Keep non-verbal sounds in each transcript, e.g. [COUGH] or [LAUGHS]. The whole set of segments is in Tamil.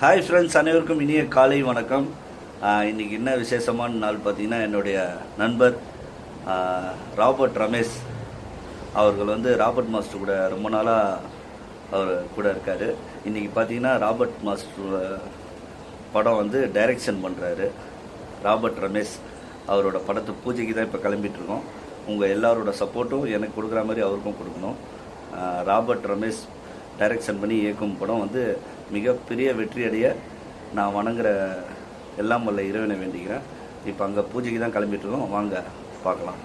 ஹாய் ஃப்ரெண்ட்ஸ் அனைவருக்கும் இனிய காலை வணக்கம். இன்றைக்கி என்ன விசேஷமான நாள் பார்த்தீங்கன்னா என்னுடைய நண்பர் ராபர்ட் ரமேஷ் அவர்கள் வந்து ராபர்ட் மாஸ்டர் கூட ரொம்ப நாளாக அவர் கூட இருக்கார். இன்றைக்கி பார்த்தீங்கன்னா ராபர்ட் மாஸ்டர் படம் வந்து டைரக்ஷன் பண்ணுறாரு ராபர்ட் ரமேஷ் அவரோட படத்து பூஜைக்கு தான் இப்போ கிளம்பிட்டுருக்கோம் உங்கள் எல்லாரோட சப்போர்ட்டும் எனக்கு கொடுக்குற மாதிரி அவருக்கும் கொடுக்கணும். ராபர்ட் ரமேஷ் டைரக்ஷன் பண்ணி இயக்கும் படம் வந்து மிகப்பெரிய வெற்றியடைய நான் வணங்குற எல்லாம் வல்ல இறைவனை வேண்டிக்கிறேன் இப்போ அங்கே பூஜைக்கு தான் கிளம்பிட்டு இருக்கோம் வாங்க பார்க்கலாம்.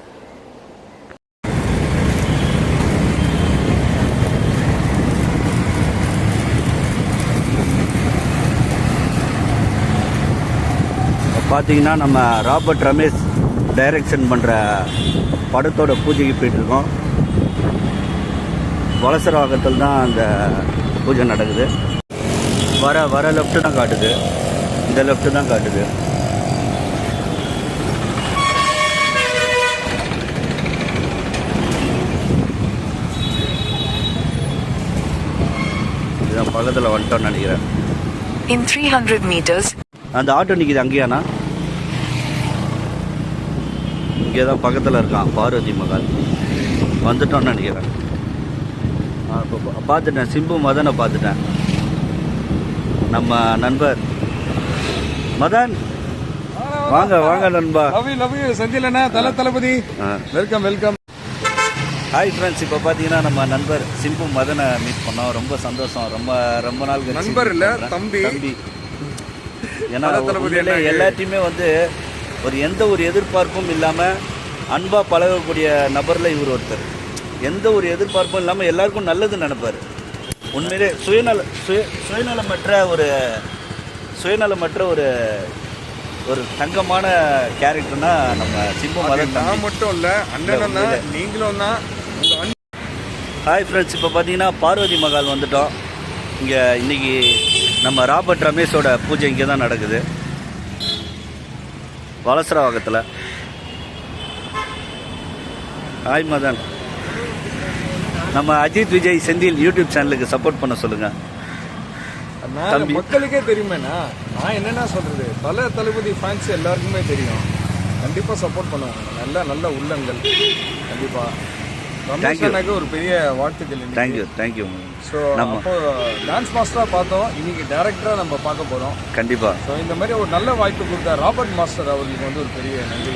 பார்த்தீங்கன்னா நம்ம ராபர்ட் ரமேஷ் டைரக்ஷன் பண்ணுற படத்தோட பூஜைக்கு போயிட்டுருக்கோம். வலசரவாக்கத்தில் தான் அந்த பூஜை நடக்குது. வர வர லெஃப்ட்டு தான் காட்டுது. இந்த லெஃப்ட்டு தான் காட்டுது. இதுதான் பக்கத்தில் வந்துட்டோம்னு நினைக்கிறேன். In 300 meters, அந்த ஆட்டோ நிற்கிது அங்கேயாண்ணா? இங்கே தான் பக்கத்தில் இருக்கான் பார்வதி மகால் வந்துட்டோம்னு நினைக்கிறேன். பார்த்துட்டேன். சிம்பு மதனை பார்த்துட்டேன். நம்ம நண்பர். மதன் வாங்க வாங்க நண்பா. Love you love you. Senthil அண்ணா தல தளபதி. Welcome welcome. ஹாய் ஃப்ரெண்ட்ஸ் இப்போ பார்த்தீங்கன்னா நம்ம நண்பர் சிம்பு மதனை மீட் பண்ணோம். ரொம்ப சந்தோஷம். ரொம்ப ரொம்ப நாள் நண்பர் இல்ல. தம்பி. தம்பி. ஏன்னா. எல்லாத்தையுமே வந்து ஒரு எந்த ஒரு எதிர்பார்ப்பும் இல்லாமல் அன்பாக பழகக்கூடிய நபரில் இவர் ஒருத்தர். எந்த ஒரு எதிர்பார்ப்பும் இல்லாமல் எல்லாருக்கும் நல்லது நினைப்பார். உண்மையிலே சுயநல சுய சுயநலமற்ற ஒரு சுயநலமற்ற ஒரு ஒரு தங்கமான கேரக்டர்னா நம்ம சிம்பு மதன் நான் மட்டும் இல்ல தான் இல்ல. நீங்களும் தான் அண்ணன் ஹாய் ஃப்ரெண்ட்ஸ் இப்போ பார்த்தீங்கன்னா பார்வதி மகால் வந்துட்டோம். இங்கே இன்னைக்கு நம்ம ராபர்ட் ரமேஷோட பூஜை இங்கே தான் நடக்குது. வலசரவாகத்தில். ஹாய் மதன். நம்ம அஜித் விஜய் செந்தில் யூடியூப் சேனலுக்கு சப்போர்ட் பண்ண சொல்லுங்கள் நான் தம்பி. மக்களுக்கே தெரியுமேண்ணா. நான் என்னென்ன சொல்றது? தல தளபதி ஃபேன்ஸ் எல்லாருக்குமே தெரியும். கண்டிப்பா சப்போர்ட் பண்ணுவாங்க. நல்ல நல்ல உள்ளங்கள். கண்டிப்பா. Thank ரமேஷ் ஒரு பெரிய வாழ்த்துக்கள். Thank you thank you so நம்ம டான்ஸ் மாஸ்டரா பார்த்தோம். இன்னைக்கு டேரக்டரா நம்ம பார்க்க போறோம். கண்டிப்பாக ஸோ இந்த மாதிரி ஒரு நல்ல வாய்ப்பு கொடுத்த ராபர்ட் மாஸ்டர் அவர்களுக்கு வந்து ஒரு பெரிய நன்றி.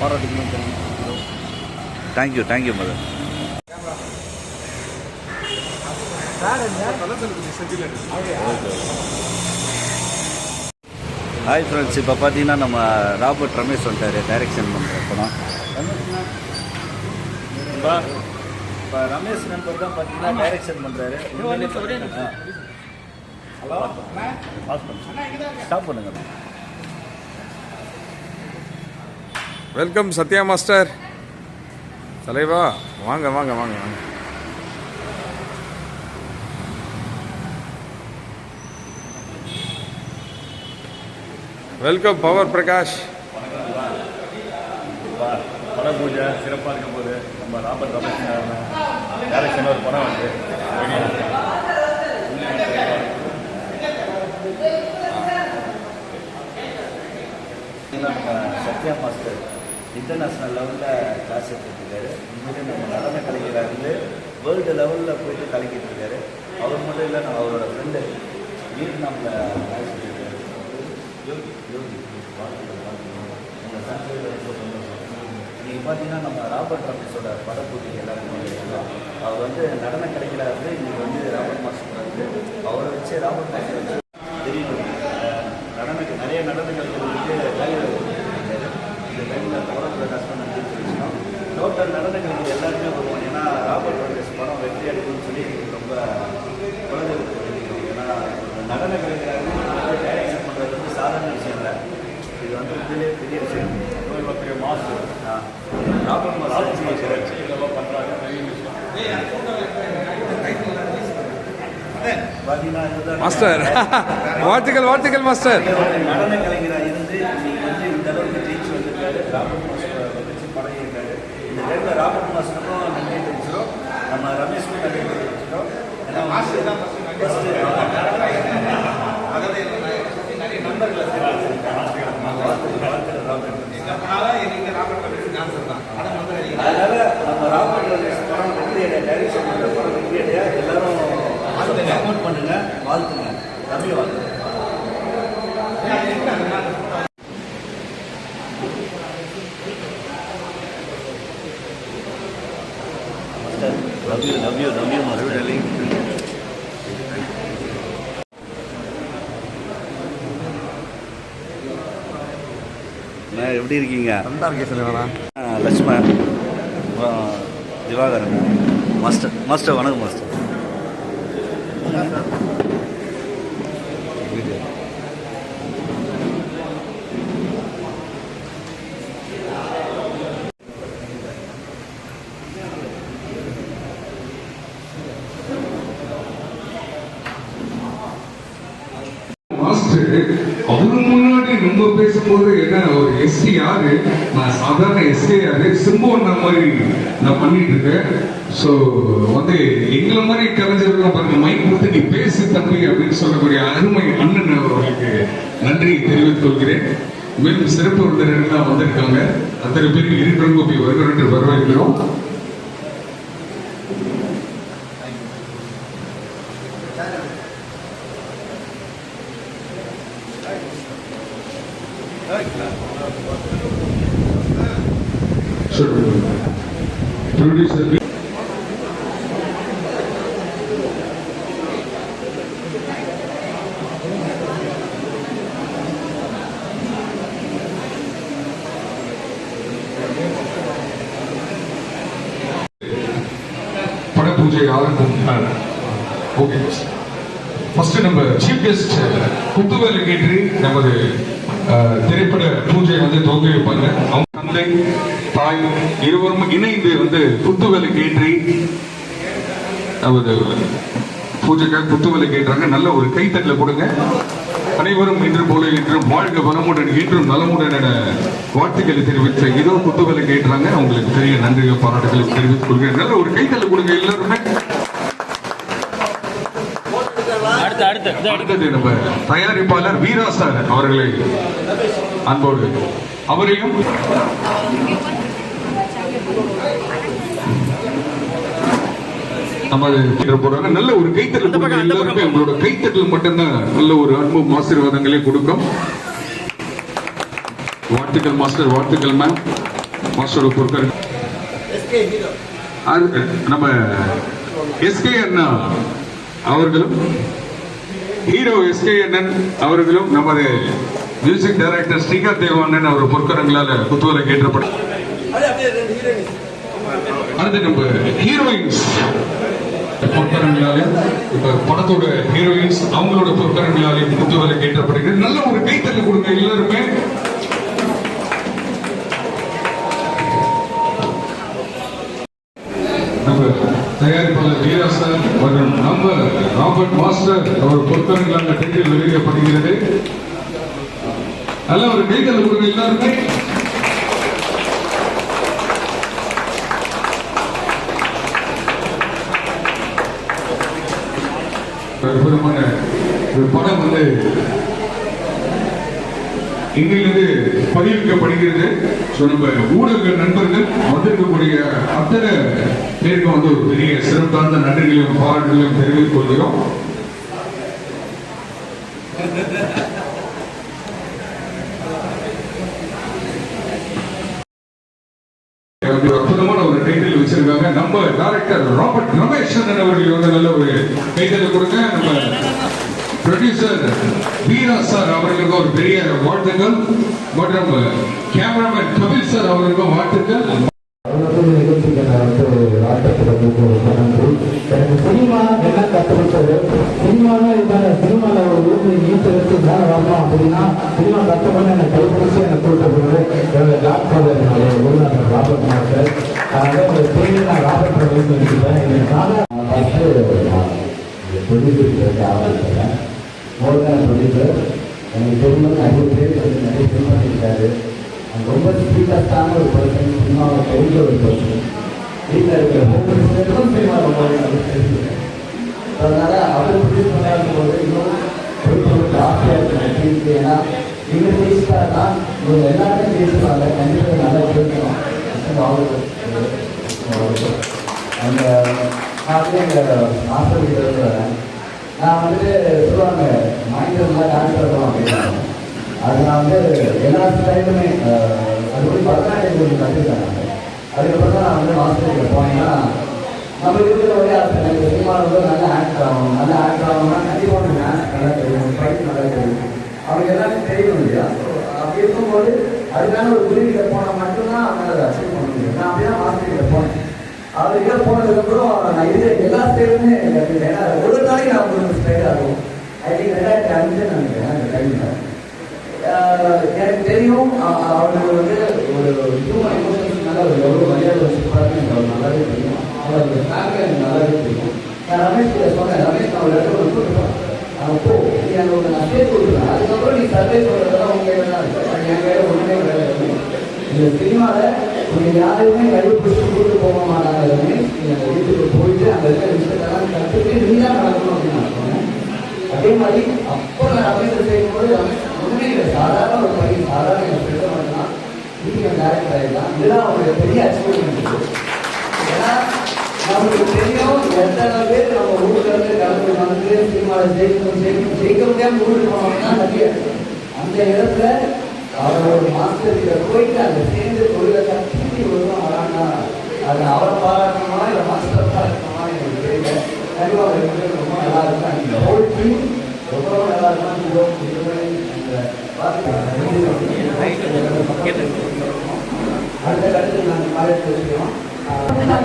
பாராட்டுகளும் தெரிவிக்கிறோம் thank you thank you Madan hi friends இப்போ பார்த்தீங்கன்னா நம்ம ராபர்ட் ரமேஷ் வந்துட்டாரு டைரக்ஷன் பண்ணுற படம் இப்போ ரமேஷ் நண்பர் தான் பார்த்தீங்கன்னா டைரக்ஷன் பண்ணுறாரு ஹலோ ஸ்டாப் பண்ணுங்க வெல்கம் சத்யா மாஸ்டர் தலைவா வாங்க வாங்க வாங்க வாங்க. வெல்கம் பவர் பிரகாஷ் பட பூஜை சிறப்பாக இருக்கும் போது நம்ம ராபர்ட் ரமேஷ் டேரக்ஷன் ஒரு படம் வந்து சத்யா மாஸ்டர் இன்டர்நேஷ்னல் லெவலில் கிளாஸ் எடுத்துருக்காரு. உண்மையிலே நம்ம நடன கலைஞராக இருந்து வேர்ல்டு லெவலில் போயிட்டு கலக்கிட்டு இருக்காரு. அவர் மட்டும் இல்லை நான் அவரோட ஃப்ரெண்டு வீட்டு நம்மள யோகி யோகி வாழ்த்துக்கள், வாழ்த்துக்கள். ஃபேமிலியில் ரொம்ப சந்தோஷம் நீங்கள் பார்த்தீங்கன்னா நம்ம ராபர்ட் ரமேஷோட படப்போட்டி எல்லாருமே அவர் வந்து நடன கலைஞராக இருந்து இன்னைக்கு வந்து ராபர்ட் மாஸ்டர் வந்து அவரை வச்சு ராபர்ட் மாஸ்டர் வச்சு தெரியும் நடன நிறைய நடனங்கள் வந்து வேலையில் கொடுத்துருக்காரு இந்த டைமில் படம் பிரகாசம் நன்றி தெரிவிச்சோம் டோட்டல் நடனங்களுக்கு எல்லாருமே வருவோம் ஏன்னா ராபர்ட் ரமேஷ் படம் வெற்றி அடைக்கும்னு சொல்லி ரொம்ப குழந்தைகளுக்கு வேண்டிக்கிறோம் ஏன்னா ஒரு நடன கலைஞராக டைரக்ஷன் பண்ணுறது வந்து சாதாரண விஷயம் இல்லை. இது வந்து உண்மையிலே பெரிய விஷயம். இவ்வளோ பெரிய மாசு. ராபர்ட் மாஸ்டர் வச்சு இதெல்லாம் பண்ணுறாங்க பெரிய விஷயம். மாஸ்டர். [LAUGHS] வாழ்த்துக்கள் வாழ்த்துக்கள் மாஸ்டர். நடன கலைஞராக இருந்து இன்னைக்கு வந்து இந்த அளவுக்கு ஜெயிச்சு வந்திருக்காரு. ராபர்ட் மாஸ்டர் வச்சு பழகியிருக்காரு. இந்த டைமில் ராபர்ட் மாஸ்டருக்கும் நன்றி தெரிவிச்சிடும் நம்ம ரமேஷ்க்கும் நன்றி தெரிவிச்சிடும் ஏன்னா ஃபஸ்ட்டு பண்ணுங்க வாழ்த்துங்க தம்பி வாழ்த்துங்க லவ் யூ யூ எப்படி இருக்கீங்க? நல்லா இருக்கே சொல்லுங்களா ஆ, லட்சுமணன் அப்புறம் திவாகரன் மாஸ்டர் மாஸ்டர் வணக்கம் மாஸ்டர் அவரு முன்னாடி நம்ம பேசும்போது என்ன ஒரு எஸ்டி யாரு நான் சாதாரண எஸ்டி அது சிம்பு அண்ணா மாதிரி நான் பண்ணிட்டு இருக்கேன் ஸோ வந்து எங்களை மாதிரி கலைஞர்கள் பாருங்க மைக் கொடுத்து நீ பேசு தம்பி அப்படின்னு சொல்லக்கூடிய அருமை அண்ணன் அவர்களுக்கு நன்றி தெரிவித்துக் கொள்கிறேன். மேலும் சிறப்பு விருந்தினர்கள்லாம் வந்திருக்காங்க. அத்தனை பேருக்கு இரண்டு கோப்பி வருகிறோம் என்று you. ப்ரொடியூசர் பூஜை ஆரம்பம் ஓகே ஃபர்ஸ்ட் நம்ம சீஃப் கெஸ்ட் குத்துவேலு கேட்டு நமது அஹ், திரைப்பட பூஜை வந்து துவங்கி வைப்பாங்க. அவங்க தந்தை தாய் இருவரும் இணைந்து வந்து குத்துவேலு கேற்றி நமது பூஜைக்காக குத்துவேலு கேட்டுறாங்க. நல்ல ஒரு கைத்தட்டல கொடுங்க. அனைவரும் இன்று போல இன்றும் வாழ்க வளமுடன் இன்றும் நலமுடன் என வாழ்த்துக்களை தெரிவித்த இதோ குத்துவேலு கேட்டுறாங்க. அவங்களுக்கு பெரிய நன்றி பாராட்டுகளை தெரிவித்துக் கொள்கிறேன். நல்ல ஒரு கைத்தட்டல கொடுங்க எல்லாருமே. அடுத்தது நம்ம தயாரிப்பாளர் வீரா சார் அவர்களை அன்போடு அவரையும் நமது போறாங்க நல்ல ஒரு கைத்தட்டல் எல்லாருமே உங்களோட கைத்தட்டல் மட்டும்தான். நல்ல ஒரு அன்பும் ஆசீர்வாதங்களை கொடுக்கும். வாழ்த்துக்கள் மாஸ்டர். வாழ்த்துக்கள் மேம் மாஸ்டரோட அது நம்ம எஸ்கே அண்ணா அவர்களும் ஹீரோ எஸ்கே அண்ணன் அவர்களும் நமது மியூசிக் டைரக்டர் ஸ்ரீகாந்த் தேவானன் அவர் பொற்கரங்களால குத்துவலை கேட்டப்படும் அடுத்து நம்ம ஹீரோயின்ஸ் பொற்கரங்களாலே இப்ப படத்தோட ஹீரோயின்ஸ் அவங்களோட பொற்கரங்களாலே குத்துவலை கேட்டப்படுகிறது நல்ல ஒரு கைத்தறி கொடுங்க எல்லாருமே. நம்ம தயாரிப்பாளர் வீரா சார் மற்றும் நம்ம ராபர்ட் மாஸ்டர் அவர் பொறுத்தவர்களான டைட்டில் வெளியிடப்படுகிறது. நல்ல ஒரு கைதல் கொடுங்க எல்லாருமே. அற்புதமான ஒரு படம் வந்து இங்கிலிருந்து பதிவிக்கப்படுகிறது ஸோ நம்ம ஊடக நண்பர்கள் வந்திருக்கக்கூடிய அத்தனை பேருக்கும் வந்து ஒரு பெரிய சிறப்பான நன்றிகளையும் பாராட்டுகளையும் தெரிவித்துக் கொள்கிறோம். ஒரு அற்புதமான ஒரு டைட்டில் வச்சிருக்காங்க. நம்ம டைரக்டர் ராபர்ட் ரமேஷன் அவர்கள் வந்து நல்ல ஒரு டைட்டில் கொடுங்க. நம்ம ப்ரொடியூசர் வீரா சார் அவர்களுக்கு ஒரு பெரிய வாழ்த்துக்கள். மற்றும் கேமராமேன் கபில் சார் அவர்களுக்கும் வாழ்த்துக்கள். நிகழ்ச்சிக்கு நான் வந்து வாழ்த்துக்கிறது ரொம்ப நன்றி. எனக்கு சினிமா என்ன கற்றுக்கிட்டது இதான? சினிமாவில் ஒரு ஊருக்கு எடுத்து வரணும் அப்படின்னா சினிமா கற்றுக்கணும் என்னை கைப்பிடிச்சு எனக்கு கூட்டு என்னோட டாக்டர் என்னுடைய குருநாதர் ராபர்ட் மாஸ்டர் ரொம்ப ஸ்வீட்டஸ்டான ஒரு பர்சன் சினிமாவை தெரிஞ்ச ஒரு பர்சன் வீட்டில் இருக்கிற அதனால அவர் ப்ரொடியூஸ் பண்ணாத போது இன்னும் ஆசையாக இருக்கு ஏன்னா பேசிட்டாருன்னா இவங்க எல்லாருமே பேசுவாங்க. கண்டிப்பாக நல்லா கேட்கணும் அந்த மாதிரி எங்கள் ஆசிரியர் நான் வந்துட்டு சொல்லுவாங்க மாநிலத்தில் டான்ஸ் ஆடணும் அது நான் வந்து எல்லா ஸ்டைலுமே அது போய் பரதநாட்டியம் கொஞ்சம் கற்றுக்கிட்டேன் அதுக்கப்புறம் தான் நான் வந்து மாஸ்டருக்கு போனேன்னா நம்ம இருக்கிற ஒரே ஆசை எனக்கு சினிமாவில் நல்ல ஆக்டர் ஆகணும் நல்ல ஆக்டர் ஆகணும்னா கண்டிப்பாக எனக்கு டான்ஸ் நல்லா தெரியும் ஃபைட் நல்லா தெரியும் அவனுக்கு எல்லாமே தெரியும் இல்லையா அப்படி இருக்கும்போது அதுக்கான ஒரு குருவிகிட்ட போனால் மட்டும்தான் அவனால் அதை அச்சீவ் பண்ண முடியும். நான் அப்படியே ஹாஸ்பிட்டலில் போனேன். அவர் இங்கே போனதுக்கப்புறம் நான் இது எல்லா ஸ்டேட்டுமே கற்றுக்கிட்டேன் ஏன்னா ஒரு நாளைக்கு நான் ஒரு ஸ்டைல் ஆகும் ஐ திங்க் ரெண்டாயிரத்தி அஞ்சு நினைக்கிறேன் அந்த டைமில் ஆஹ் எனக்கு தெரியும் அ- அவருக்கு வந்து ஒரு ஹியூமன் எமோஷன்ஸ் மேலே ஒரு எவ்வளோ மரியாதை வச்சுருப்பாருன்னு எனக்கு அவர் நல்லாவே தெரியும் அவரோட ஃபேமிலி எனக்கு நல்லாவே தெரியும் நான் ரமேஷ் கிட்ட சொன்னேன் ரமேஷ் நான் ஒரு இடத்துல ஒரு கூட்டுப்பேன் அவன் போ நீ அங்கே ஒரு நான் சேர்த்து கொடுக்குறேன் அதுக்கப்புறம் நீ சர்வே பண்ணுறதெல்லாம் உங்க கையில் தான் இருக்கு அது என் கையில் ஒன்றுமே கிடையாது இந்த சினிமாவில் நீங்கள் யாரையுமே கையை பிடிச்சி கூட்டு போக மாட்டாங்க. ரமேஷ் வீட்டுக்கு போயிட்டு அந்த இருக்கிற விஷயத்தெல்லாம் கற்றுட்டு நீ நடக்கணும் அப்படின்னு நான் அதே மாதிரி அப்போ நான் ரமேஷ் செய்யும்போது ரமேஷ் ஒன்றுமே இல்லை. சாதாரண ஒரு பையன் சாதாரண என் ஃப்ரெண்டு மட்டும்தான் வீட்டுக்கு டேரக்டர் ஆகிடலாம் இதெல்லாம் அவருடைய பெரிய அச்சீவ்மெண்ட் ஏன்னா நமக்கு தெரியும் எத்தனை பேர் நம்ம ஊர்ல இருந்து கலந்து வந்து சினிமாவில் ஜெயிக்கணும் ஜெயிக்கணும் ஜெயிக்க முடியாமல் ஊருக்கு போனோம்னா நிறைய அந்த இடத்துல அவர் ஒரு மாஸ்டர் போயிட்டு அந்த சேர்ந்து தொழிலை கட்டி வருவோம். வராங்கன்னா அது அவரை பாராட்டணுமா இல்லை மாஸ்டர் பாராட்டணுமா எனக்கு தெரியல. கண்டிப்பாக ரெண்டு பேரும் ரொம்ப நல்லா இருக்கும் அந்த ஹோல் டீம் ரொம்ப நல்லா இருக்கும் இந்த அடுத்த கட்டத்தில் நாங்கள் காலேஜ் வச்சுக்கிறோம் நல்லா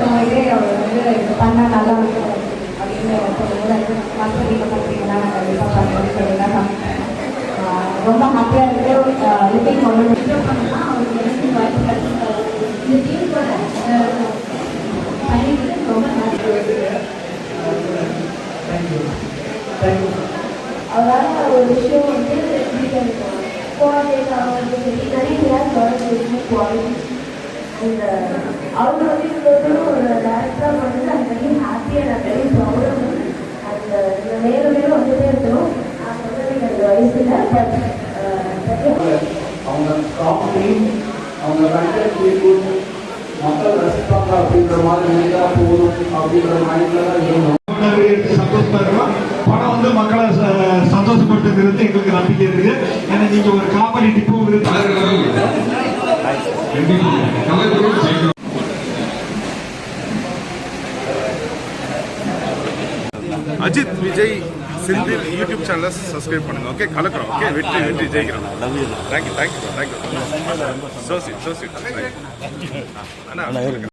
இருக்கும் அப்படின்னு சொல்லும்போது மாஸ்டர் நான் கண்டிப்பாக பண்ணுறேன்னு சொல்லி தான் ரொம்ப ஹாப்பியாக இருக்கு லிட்டிங் கொண்டு பண்ணலாம் அவருக்கு எனக்கு வாய்ப்பு கிடைச்சிருக்காரு இந்த டீம் கூட பண்ணிட்டு ரொம்ப நன்றி தேங்க்யூ தேங்க்யூ அவரால் ஒரு விஷயம் வந்து பிடிக்கும் குவாலிட்டி வந்து சரி நிறைய கிளாஸ் வளர்ந்து குவாலிட்டி அந்த அவங்க வந்து இவ்வளோ தூரம் ஒரு டேரக்டராக பண்ணது அது வெரி ஹாப்பியாக நான் வெரி ப்ரௌடாக அந்த இந்த மேலும் மேலும் வந்துட்டே இருக்கணும் நான் சொல்றது எனக்கு வயசில் பட் அவங்க டீம் அவங்க கண்டென்ட் மக்கள் ரசிப்பாங்க அப்படின்ற மாதிரி நினைத்தா போதும் அப்படின்ற மைண்டில் தான் சந்தோஷமா படம் வந்து மக்களை ச- சந்தோஷப்படுத்துங்கிறது எங்களுக்கு நம்பிக்கை இருக்கு ஏன்னா நீங்க ஒரு காமெடி டிப்பு கலர் கலர் கண்டிப்பா கலர் கலர் ஜெயிக்கணும் அஜித் விஜய். சிந்தி யூடியூப் சேனலை சப்ஸ்கிரைப் பண்ணுங்க ஓகே கலக்கிறோம் ஓகே வெற்றி வெற்றி ஜெயிக்கிறோம். Thank you thank you thank you so sweet so sweet Anna